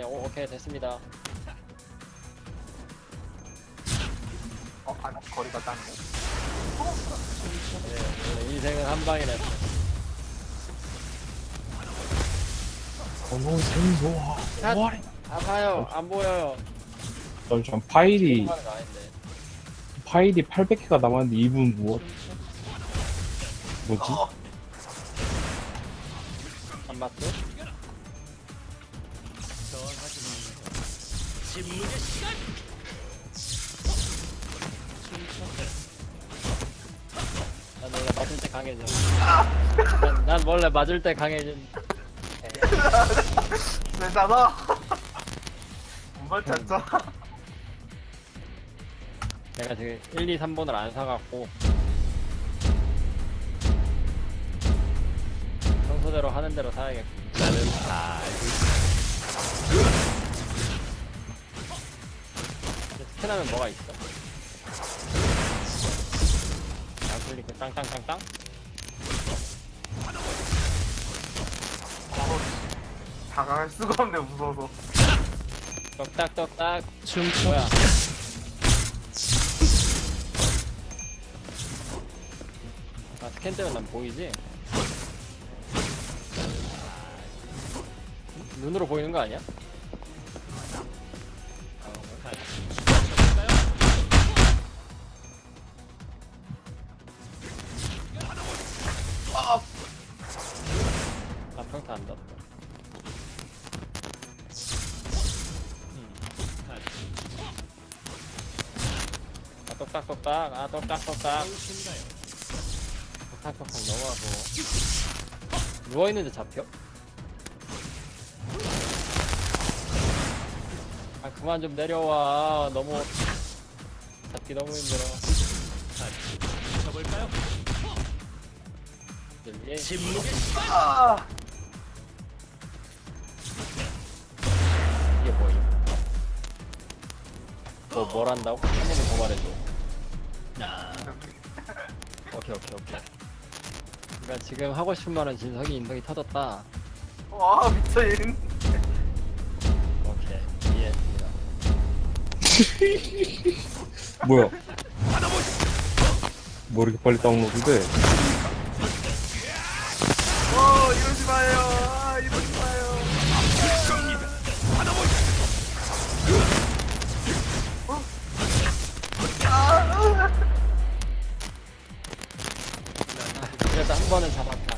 네, 오, 오케이 됐습니다. 어, 아, 거리가 닿네. 네, 인생은 한 방이랬어. 번호 생소하. 아파요. 안 보여요. 잠시만 파일이 하는 거 아닌데. 파일이 800개가 남았는데 이분 무엇? 뭐지? 안 맞죠? 난 원래 맞을 때 강해져. 난, 난 원래 맞을 때 강해진. 되잖아. 못 맞췄죠? 내가 지금 1, 2, 3번을 안 사갖고 평소대로 하는 대로 사야겠고 스캔하면 뭐가 있어? 좌클릭 땅땅땅땅? 어, 다가갈 수가 없네, 무서워서. 떡딱떡딱 춤 뭐야 아 스캔 때문에 난 보이지? 눈으로 보이는 거 아니야? 아 평타 안 닿았다. 아 똑딱 똑딱. 아 똑딱 똑딱. 똑딱 똑딱 넘어가고. 누워 있는데 잡혀? 아 그만 좀 내려와. 너무 잡기 너무 힘들어. 쳐볼까요? 이게 침묵의 아, 이게 뭐임? 뭐뭘 한다고? 한 번만 더 말해줘 오케이 오케이 오케이 그러니까 지금 하고 싶은 말은 진석이 인성이 터졌다 와, 미쳐인. 오케이 이해했습니다 뭐야? 뭐 이렇게 빨리 다운로드돼? 어, 이러지 마요. 아, 이러지 마요. 그래도 한 번은 잡았다.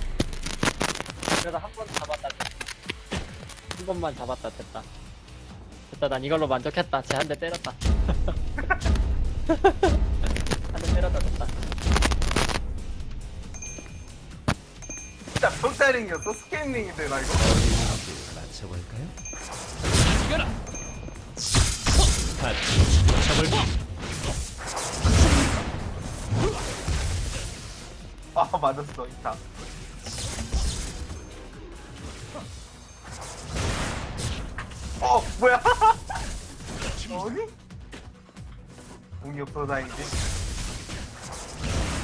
그래도 한 번은 잡았다. 한 번만 잡았다 됐다. 됐다 난 이걸로 만족했다. 쟤 한 대 때렸다. 한 대 때렸다 됐다 진짜 평타링이었어? 스캐닝인데, 나 이거. 맞춰볼까요? 죽여라! 다 쳐볼까? 아, 맞았어, 이타. 어, 뭐야? 어디? 공이 없어 다행이지.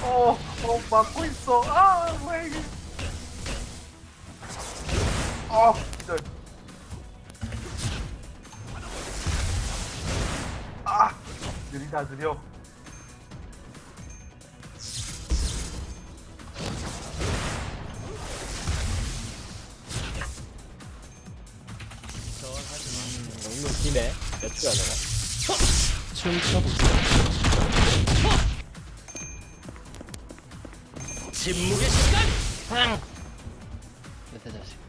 어, 어, 막고 있어. 아, 뭐야, 이게. 아, 진짜. 아, 느리다, 느려. 너무 기네 몇 주야 내가 춤춰보자. 침묵의 시간! 변태 자식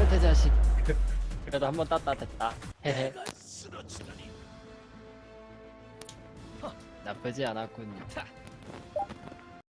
변태 자식. 그래도 한 번 땄다 됐다. 헤헤. 나쁘지 않았군요